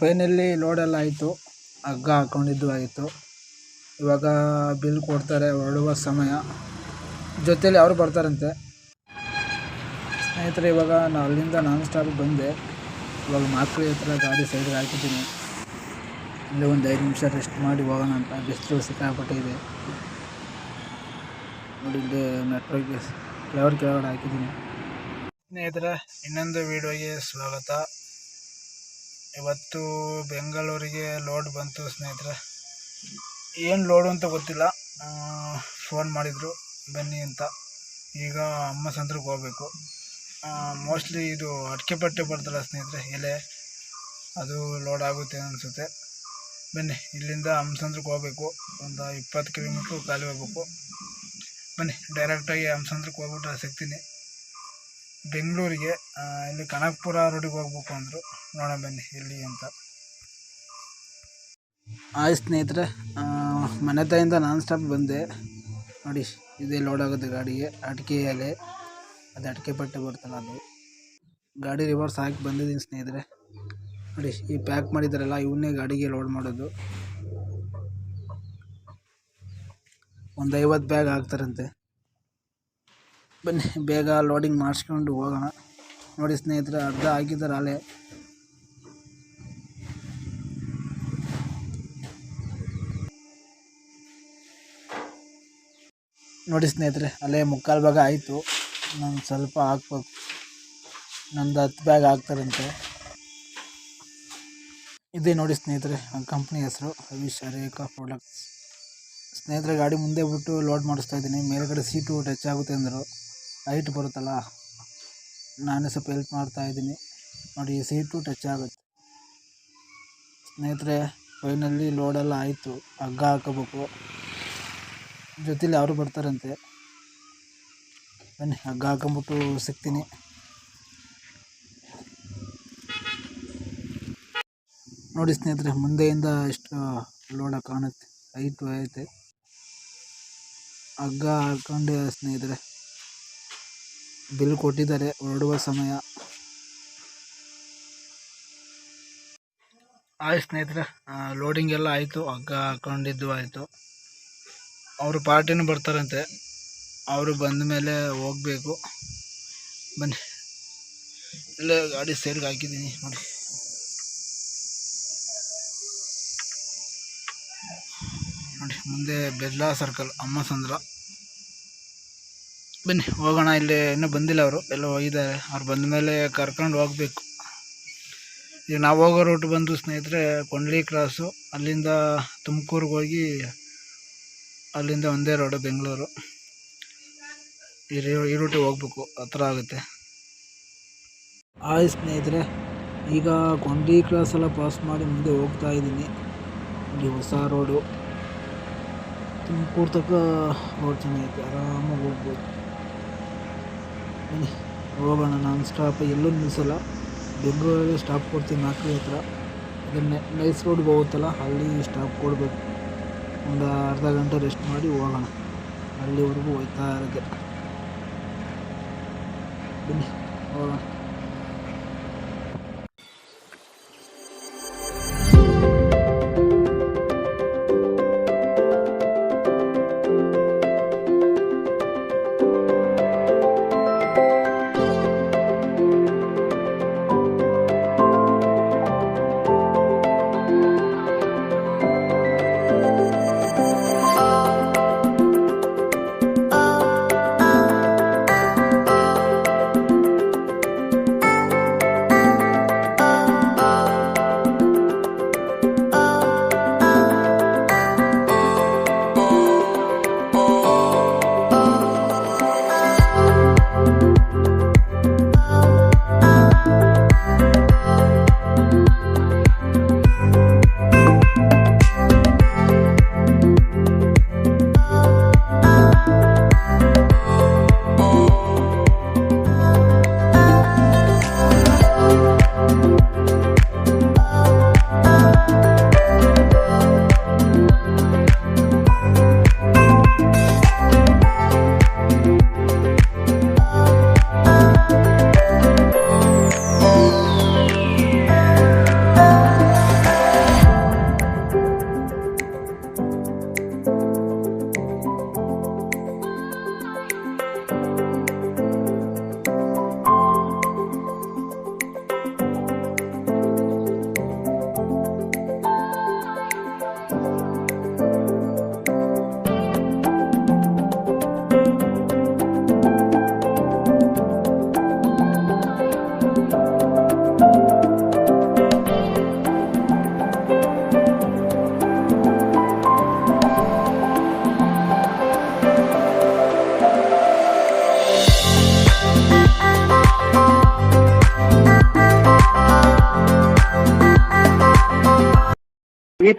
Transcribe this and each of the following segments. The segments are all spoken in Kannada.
ಫೈನಲ್ಲಿ ಲೋಡೆಲ್ಲ ಆಯಿತು. ಹಗ್ಗ ಹಾಕ್ಕೊಂಡಿದ್ದು ಆಯಿತು. ಇವಾಗ ಬಿಲ್ ಕೊಡ್ತಾರೆ, ಹೊರಡುವ ಸಮಯ. ಜೊತೆಯಲ್ಲಿ ಅವರು ಬರ್ತಾರಂತೆ. ಸ್ನೇಹಿತರೆ, ಇವಾಗ ನಾನು ಅಲ್ಲಿಂದ ನಾನ್ ಸ್ಟಾಪ್ ಬಂದೆ. ಇವಾಗ ಮಾಕಳಿ ಹತ್ರ ಗಾಡಿ ಸೈಡ್ಗೆ ಹಾಕಿದ್ದೀನಿ. ಇಲ್ಲಿ ಒಂದು ಐದು ನಿಮಿಷ ರೆಸ್ಟ್ ಮಾಡಿ ಹೋಗೋಣ ಅಂತ. ಬಿಸಿಲು ಸಿಕ್ಕಾಪಟ್ಟಿದೆ ನೋಡಿ, ಇಲ್ಲಿ ನೆಟ್ವರ್ಕ್ ಫ್ಲವರ್ ಕೆಳಗಡೆ ಹಾಕಿದ್ದೀನಿ. ಸ್ನೇಹಿತರೆ, ಇನ್ನೊಂದು ವೀಡಿಯೋಗೆ ಸ್ವಾಗತ. ಇವತ್ತು ಬೆಂಗಳೂರಿಗೆ ಲೋಡ್ ಬಂತು ಸ್ನೇಹಿತರೆ. ಏನು ಲೋಡು ಅಂತ ಗೊತ್ತಿಲ್ಲ. ಫೋನ್ ಮಾಡಿದರು, ಬನ್ನಿ ಅಂತ. ಈಗ ಅಮ್ಮ ಸಂದ್ರಕ್ಕೆ ಹೋಗ್ಬೇಕು. ಮೋಸ್ಟ್ಲಿ ಇದು ಅಡಿಕೆ ಪಟ್ಟೆ ಬರ್ತಲ್ಲ ಸ್ನೇಹಿತರೆ, ಎಲೆ. ಅದು ಲೋಡ್ ಆಗುತ್ತೆ ಅನಿಸುತ್ತೆ. ಬನ್ನಿ, ಇಲ್ಲಿಂದ ಹಂಸಂದ್ರಕ್ಕೆ ಹೋಗ್ಬೇಕು. ಒಂದು ಇಪ್ಪತ್ತು ಕಿಲೋಮೀಟ್ರು ಖಾಲಿ ಹೋಗ್ಬೇಕು. ಬನ್ನಿ ಡೈರೆಕ್ಟಾಗಿ ಹಂಸಂದ್ರಕ್ಕೆ ಹೋಗ್ಬಿಟ್ಟು ಸಿಗ್ತೀನಿ. ಬೆಂಗಳೂರಿಗೆ ಇಲ್ಲಿ ಕನಕಪುರ ರೋಡಿಗೆ ಹೋಗ್ಬೇಕು ಅಂದರು. ನೋಡೋಣ ಬನ್ನಿ ಎಲ್ಲಿ ಅಂತ. ಆಯ್ ಸ್ನೇಹಿತರೆ ಮನೆ ತಾಯಿಂದ ನಾನ್ ಸ್ಟಾಪ್ ಬಂದೆ. ನೋಡಿ, ಇದೇ ಲೋಡ್ ಆಗುತ್ತೆ ಗಾಡಿಗೆ. ಅಡಿಕೆ ಎಲೆ, ಅದು ಅಡಿಕೆ ಪಟ್ಟೆ ಬರ್ತಲ್ಲ ಅದು. ಗಾಡಿ ರಿವರ್ಸ್ ಹಾಕಿ ಬಂದಿದ್ದೀನಿ ಸ್ನೇಹಿತರೆ. ನೋಡಿ, ಈ ಪ್ಯಾಕ್ ಮಾಡಿದ್ದಾರಲ್ಲ ಇವನ್ನೇ ಗಾಡಿಗೆ ಲೋಡ್ ಮಾಡೋದು. ಒಂದು ಐವತ್ತು ಬ್ಯಾಗ್ ಹಾಕ್ತಾರಂತೆ. ಬನ್ನಿ, ಬೇಗ ಲೋಡಿಂಗ್ ಮಾಡಿಸ್ಕೊಂಡು ಹೋಗೋಣ. ನೋಡಿ ಸ್ನೇಹಿತರೆ, ಅರ್ಧ ಆಗಿದ್ದಾರೆ ಅಲೆ ನೋಡಿ ಸ್ನೇಹಿತರೆ, ಅಲ್ಲೇ ಮುಕ್ಕಾಲು ಭಾಗ ಆಯಿತು. ನಾನು ಸ್ವಲ್ಪ ಹಾಕ್ಬೇಕು. ನಂದು ಹತ್ತು ಬ್ಯಾಗ್ ಹಾಕ್ತಾರಂತೆ. ಇದೇ ನೋಡಿ ಸ್ನೇಹಿತರೆ ಕಂಪ್ನಿ ಹೆಸರು ಅವಿಶ್ ಅರೇಕಾ ಪ್ರಾಡಕ್ಟ್ಸ್ ಸ್ನೇಹಿತರೆ, ಗಾಡಿ ಮುಂದೆ ಬಿಟ್ಟು ಲೋಡ್ ಮಾಡಿಸ್ತಾ ಇದ್ದೀನಿ. ಮೇಲ್ಗಡೆ ಸೀಟು ಟಚ್ ಆಗುತ್ತೆ ಅಂದರು. ಹೈಟ್ ಬರುತ್ತಲ್ಲ, ನಾನೇ ಸ್ವಲ್ಪ ಹೆಲ್ಪ್ ಮಾಡ್ತಾ ಇದ್ದೀನಿ. ನೋಡಿ ಸೀಟು ಟಚ್ ಆಗುತ್ತೆ. ಸ್ನೇಹಿತರೆ ಫೈನಲ್ಲಿ ಲೋಡೆಲ್ಲ ಆಯಿತು. ಹಗ್ಗ ಹಾಕೋಬೇಕು. ಜೊತೇಲಿ ಅವರು ಬರ್ತಾರಂತೆ. ಬನ್ನಿ, ಹಗ್ಗ ಹಾಕೊಂಬಿಟ್ಟು ಸಿಗ್ತೀನಿ. ನೋಡಿ ಸ್ನೇಹಿತರೆ, ಮುಂದೆಯಿಂದ ಎಷ್ಟು ಲೋಡ ಕಾಣುತ್ತೆ? ಹೈಟು ಐತೆ ಹಗ್ಗ ಹಾಕೊಂಡೆ ಸ್ನೇಹಿತರೆ. ಬಿಲ್ ಕೊಟ್ಟಿದ್ದಾರೆ, ಹೊರಡುವ ಸಮಯ. ಆಯ್ತು ಸ್ನೇಹಿತರೆ ಲೋಡಿಂಗ್ ಎಲ್ಲ ಆಯಿತು, ಹಗ್ಗ ಹಾಕೊಂಡಿದ್ದು ಆಯಿತು. ಅವರು ಪಾರ್ಟಿನೂ ಬರ್ತಾರಂತೆ. ಅವರು ಬಂದ ಮೇಲೆ ಹೋಗಬೇಕು. ಬನ್ನಿ. ಇಲ್ಲ ಗಾಡಿ ಸೇರಿಗೆ ಹಾಕಿದ್ದೀನಿ, ನೋಡಿ. ನೋಡಿ, ಮುಂದೆ ಬೆಲ್ಲ ಸರ್ಕಲ್ ಅಮ್ಮ ಸಂದ್ರ. ಬನ್ನಿ, ಹೋಗೋಣ. ಇಲ್ಲಿ ಇನ್ನೂ ಬಂದಿಲ್ಲ ಅವರು. ಎಲ್ಲ ಹೋಗಿದ್ದಾರೆ. ಅವ್ರು ಬಂದ ಮೇಲೆ ಕರ್ಕೊಂಡು ಹೋಗಬೇಕು. ಈಗ ನಾವು ಹೋಗೋ ರೂಟ್ ಬಂದು ಸ್ನೇಹಿತರೆ, ಕೊಂಡ್ಲಿ ಕ್ರಾಸು ಅಲ್ಲಿಂದ ತುಮಕೂರಿಗೆ ಹೋಗಿ ಅಲ್ಲಿಂದ ಒಂದೇ ರೋಡು ಬೆಂಗಳೂರು. ಈ ಈ ರೂಟಿಗೆ ಹೋಗ್ಬೇಕು. ಹತ್ರ ಆಗುತ್ತೆ. ಆಯ್ ಸ್ನೇಹಿತರೆ. ಈಗ ಕೊಂಡಿ ಕ್ರಾಸ್ ಎಲ್ಲ ಪಾಸ್ ಮಾಡಿ ಮುಂದೆ ಹೋಗ್ತಾ ಇದ್ದೀನಿ. ಇಲ್ಲಿ ಹೊಸ ರೋಡು ತುಮಕೂರು ತಕ್ಕ ರೋಡ್ ಚೆನ್ನಾಗೈತೆ. ಆರಾಮಾಗಿ ಹೋಗ್ಬೋದು. ಬನ್ನಿ ಹೋಗೋಣ, ನಾನ್ ಸ್ಟಾಪ್ ಎಲ್ಲೂ ನಿಲ್ಲಿಸಲ್ಲ ಬೆಂಗಳೂರಲ್ಲಿ ಸ್ಟಾಪ್ ಕೊಡ್ತೀನಿ ನಾಲ್ಕು ಹತ್ರ. ಅದನ್ನೇ ನೈಸ್ ರೋಡ್ಗೆ ಹೋಗುತ್ತಲ್ಲ, ಅಲ್ಲಿ ಸ್ಟಾಪ್ ಕೊಡಬೇಕು. ಒಂದು ಅರ್ಧ ಗಂಟೆ ರೆಸ್ಟ್ ಮಾಡಿ ಹೋಗೋಣ. ಅಲ್ಲಿವರೆಗೂ ಹೋಗ್ತಾ ಇರುತ್ತೆ ಬನ್ನಿ, ಹೋಗೋಣ.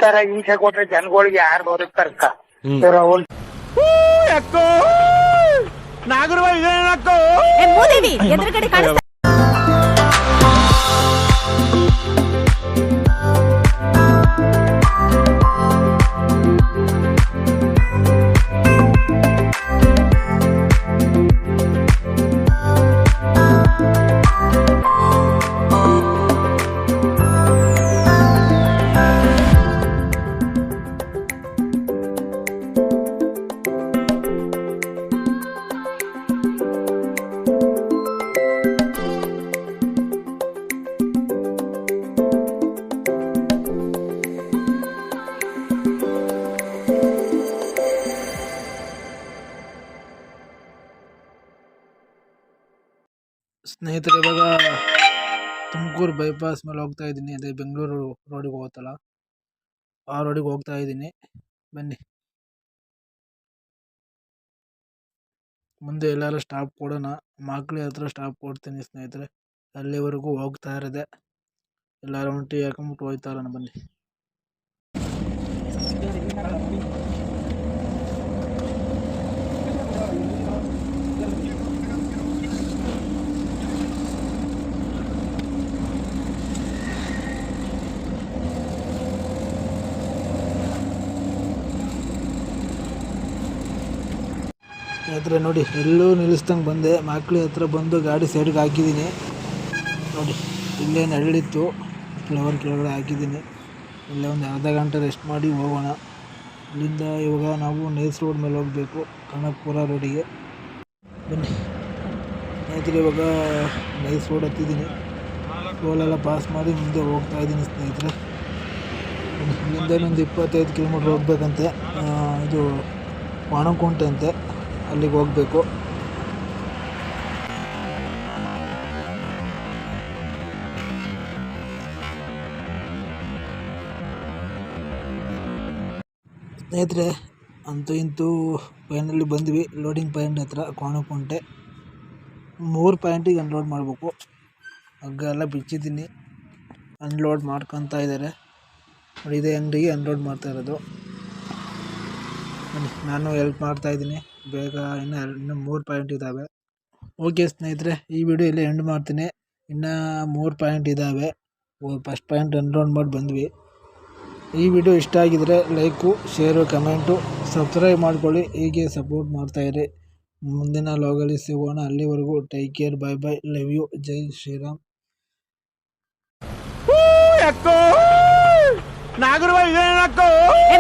ತರ ಹಿಂಸೆ ಕೊಟ್ರೆ ಜನಗಳಿಗೆ ಯಾರು ಬದುಕ್ತಾರಕ್ಕ ಏ ಮೂದೇವಿ ಎದುರುಗಡೆ ಕಾಣಿಸ್ತಾ ಸ್ನೇಹಿತರೆ, ಇವಾಗ ತುಮಕೂರು ಬೈಪಾಸ್ ಮೇಲೆ ಹೋಗ್ತಾ ಇದ್ದೀನಿ. ಅದೇ ಬೆಂಗಳೂರು ರೋಡಿಗೆ ಹೋಗುತ್ತಲ್ಲ, ಆ ರೋಡಿಗೆ ಹೋಗ್ತಾ ಇದ್ದೀನಿ. ಬನ್ನಿ. ಮುಂದೆ ಎಲ್ಲರೂ ಸ್ಟಾಪ್ ಕೊಡೋಣ. ಮಕ್ಳ ಹತ್ರ ಸ್ಟಾಪ್ ಕೊಡ್ತೀನಿ ಸ್ನೇಹಿತರೆ. ಅಲ್ಲಿವರೆಗೂ ಹೋಗ್ತಾ ಇರೋದೆ. ಎಲ್ಲರೂ ಒಂಟಿ ಹಾಕೊಂಬಿಟ್ಟು ಹೋಯ್ತಾ ಇರೋಣ, ಬನ್ನಿ. ಸ್ನೇಹಿತರೆ ನೋಡಿ, ಎಲ್ಲೂ ನಿಲ್ಲಿಸ್ದಂಗೆ ಬಂದೆ. ಮಕ್ಳ ಹತ್ರ ಬಂದು ಗಾಡಿ ಸೈಡ್ಗೆ ಹಾಕಿದ್ದೀನಿ. ನೋಡಿ, ಇಲ್ಲೇ ನೆರಳಿತ್ತು ಫ್ಲವರ್ ಕೆಳಗಡೆ ಹಾಕಿದ್ದೀನಿ. ಇಲ್ಲೇ ಒಂದು ಅರ್ಧ ಗಂಟೆ ರೆಸ್ಟ್ ಮಾಡಿ ಹೋಗೋಣ. ಇಲ್ಲಿಂದ ಇವಾಗ ನಾವು ನೈಸ್ ರೋಡ್ ಮೇಲೆ ಹೋಗಬೇಕು. ಕನಕಪುರ ರೋಡಿಗೆ ಬನ್ನಿ. ಸ್ನೇಹಿತರೆ, ಇವಾಗ ನೈಸ್ ರೋಡ್ ಹತ್ತಿದ್ದೀನಿ. ಟೋಲೆಲ್ಲ ಪಾಸ್ ಮಾಡಿ ಮುಂದೆ ಹೋಗ್ತಾ ಇದ್ದೀನಿ ಸ್ನೇಹಿತರೆ. ಇಲ್ಲಿಂದ ಇನ್ನೊಂದು ಇಪ್ಪತ್ತೈದು ಕಿಲೋಮೀಟ್ರ್ ಹೋಗ್ಬೇಕಂತೆ. ಇದು ವಾಣಕುಂಟೆ ಅಂತೆ. ಅಲ್ಲಿಗೆ ಹೋಗಬೇಕು. ಸ್ನೇಹಿತರೆ, ಅಂತೂ ಇಂತೂ ಫೈನಲಿ ಬಂದ್ವಿ. ಲೋಡಿಂಗ್ ಪಾಯಿಂಟ್ ಹತ್ರ ಕೋಣಕುಂಟೆ ಮೂರು ಪಾಯಿಂಟಿಗೆ ಅನ್ಲೋಡ್ ಮಾಡಬೇಕು. ಹಗ್ಗ ಎಲ್ಲ ಬಿಚ್ಚಿದ್ದೀನಿ. ಅನ್ಲೋಡ್ ಮಾಡ್ಕೊತಾ ಇದ್ದಾರೆ. ಇದೇ ಅಂಗಡಿಗೆ ಅನ್ಲೋಡ್ ಮಾಡ್ತಾ ಇರೋದು. ನಾನು ಹೆಲ್ಪ್ ಮಾಡ್ತಾ ಇದ್ದೀನಿ. ಬೇಗ ಇನ್ನು ಇನ್ನು ಮೂರು ಪಾಯಿಂಟ್ ಇದ್ದಾವೆ ಓಕೆ ಸ್ನೇಹಿತರೆ, ಈ ವಿಡಿಯೋ ಇಲ್ಲೇ ಎಂಡ್ ಮಾಡ್ತೀನಿ. ಇನ್ನು ಮೂರು ಪಾಯಿಂಟ್ ಇದ್ದಾವೆ ಫಸ್ಟ್ ಪಾಯಿಂಟ್ ಅನ್ರೌಂಡ್ ಮಾಡಿ ಬಂದ್ವಿ. ಈ ವಿಡಿಯೋ ಇಷ್ಟ ಆಗಿದ್ರೆ ಲೈಕು ಶೇರು ಕಮೆಂಟು ಸಬ್ಸ್ಕ್ರೈಬ್ ಮಾಡ್ಕೊಳ್ಳಿ. ಹೀಗೆ ಸಪೋರ್ಟ್ ಮಾಡ್ತಾಯಿರಿ ಮುಂದಿನ ಲಾಗಲ್ಲಿ ಸಿಗೋಣ. ಅಲ್ಲಿವರೆಗೂ take care bye bye love you Jai Shriram.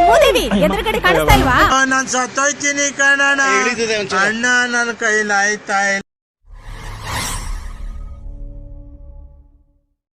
ಮೂದೇವಿ ಎದುರುಗಡೆ ಕಾಣಿಸ್ತಾ ಇಲ್ವಾ? ನಾನ್ ಸತ್ತೋಯ್ತೀನಿ ಕಣಣ್ಣ. ಅಣ್ಣ ನನ್ನ ಕೈಲಾಯ್ತಾ ಇಲ್ಲ.